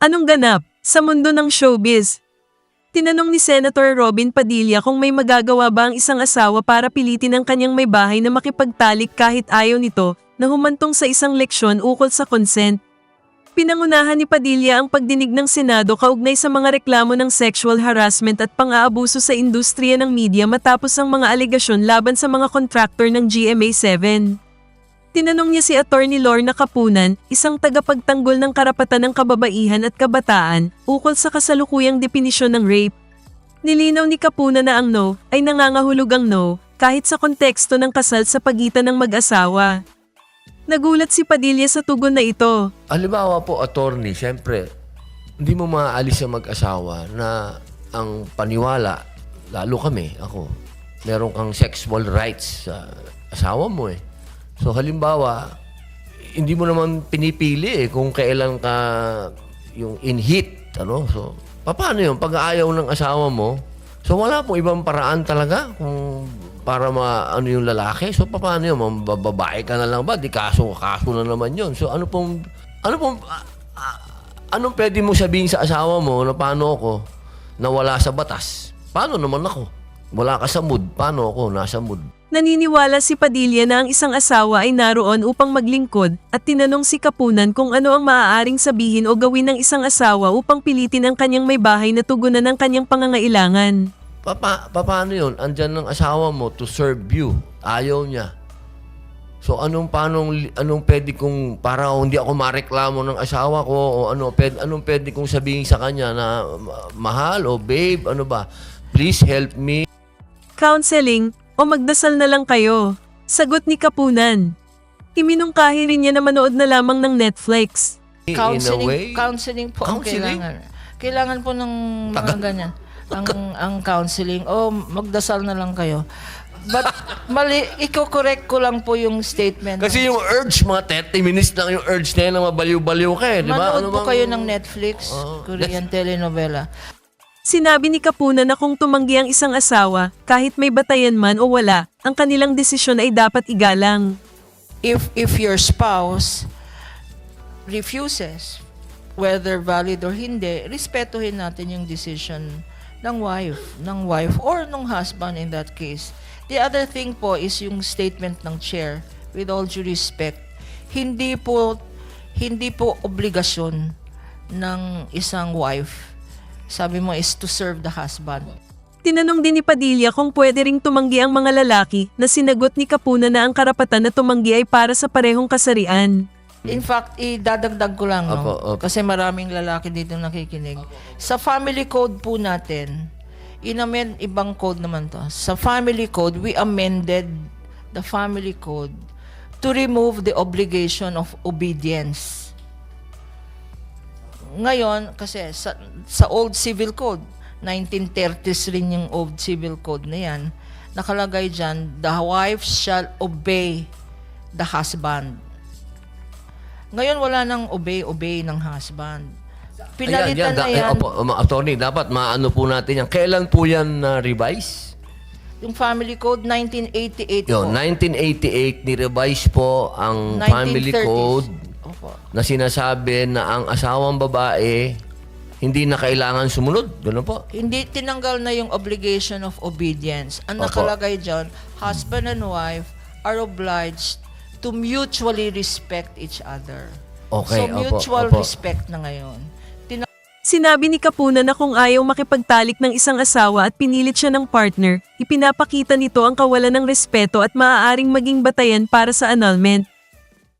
Anong ganap sa mundo ng showbiz? Tinanong ni Senator Robin Padilla kung may magagawa ba ang isang asawa para pilitin ang kanyang may bahay na makipagtalik kahit ayaw nito na humantong sa isang leksyon ukol sa consent. Pinangunahan ni Padilla ang pagdinig ng Senado kaugnay sa mga reklamo ng sexual harassment at pang-aabuso sa industriya ng media matapos ang mga alegasyon laban sa mga kontraktor ng GMA7. Tinanong niya si Attorney Lorna Kapunan, isang tagapagtanggol ng karapatan ng kababaihan at kabataan, ukol sa kasalukuyang definisyon ng rape. Nilinaw ni Kapunan na ang no ay nangangahulog ang no kahit sa konteksto ng kasal sa pagitan ng mag-asawa. Nagulat si Padilla sa tugon na ito. Halimbawa po, attorney, siyempre, hindi mo maaalis sa mag-asawa na ang paniwala, lalo kami, ako, meron kang sexual rights sa asawa mo eh. So halimbawa, hindi mo naman pinipili eh kung kailan ka yung in heat, ano? So, paano yun? Pag ayaw ng asawa mo, so wala pong ibang paraan talaga kung para ma ano yung lalaki. So paano yun? Mababae ka na lang ba? Di kaso, kaso na naman yun. So ano pong, ano pong, ah, ah, anong pwede mo sabihin sa asawa mo na paano ako na wala sa batas? Paano naman ako? Wala ka sa mood. Paano ako nasa mood? Naniniwala si Padilla na ang isang asawa ay naroon upang maglingkod at tinanong si Kapunan kung ano ang maaaring sabihin o gawin ng isang asawa upang pilitin ang kanyang may bahay na tugunan ng kanyang pangangailangan. Papa, paano yun? Andyan ng asawa mo to serve you. Ayaw niya. So anong paanong anong pwede kong para hindi ako mareklamo ng asawa ko o ano pwede, anong pwede kong sabihin sa kanya na ma- mahal o babe ano ba please help me Counseling o magdasal na lang kayo. Sagot ni Kapunan. Iminungkahi rin niya na manood na lamang ng Netflix. Counseling, way counseling po ang Counseling? kailangan. Kailangan po ng mga ganyan. Ang, ang counseling. O magdasal na lang kayo. But mali, i-correct ko lang po yung statement. kasi yung urge mga 30 minutes lang yung urge na yun na mabaliw-baliw ka eh, di ba? Manood po bang- kayo ng Netflix, Oo. Korean telenovela. Sinabi ni Kapunan na kung tumanggi ang isang asawa, kahit may batayan man o wala, ang kanilang desisyon ay dapat igalang. If if your spouse refuses, whether valid or hindi, respetuhin natin yung decision ng wife, ng wife or ng husband in that case. The other thing po is yung statement ng chair, with all due respect, hindi po hindi po obligasyon ng isang wife. Sabi mo is to serve the husband. Tinanong din ni Padilla kung pwede ring tumanggi ang mga lalaki na sinagot ni Kapunan na ang karapatan na tumanggi ay para sa parehong kasarian. In fact, idadagdag ko lang, no? Opo, opo. Kasi maraming lalaki dito nakikinig. Sa family code po natin, inamend ibang code naman to. Sa family code, we amended the family code to remove the obligation of obedience. Ngayon, kasi sa, sa old civil code, 1930s rin yung old civil code na yan, nakalagay dyan, the wife shall obey the husband. Ngayon wala nang obey-obey ng husband. Pinalitan na eh, yan. opo, um, attorney, dapat maano po natin yan. Kailan po yan na-revise? Yung family code, 1988 Yo, po. 1988, ni-revise po ang family 1930s. code Opo. na sinasabi na ang asawang babae hindi na kailangan sumunod. Ganun po. Hindi tinanggal na yung obligation of obedience. Ang Opo. nakalagay dyan, husband and wife are obliged to mutually respect each other. Okay, so, opo, mutual opo. respect na ngayon. Tina- Sinabi ni Kapunan na kung ayaw makipagtalik ng isang asawa at pinilit siya ng partner, ipinapakita nito ang kawalan ng respeto at maaaring maging batayan para sa annulment.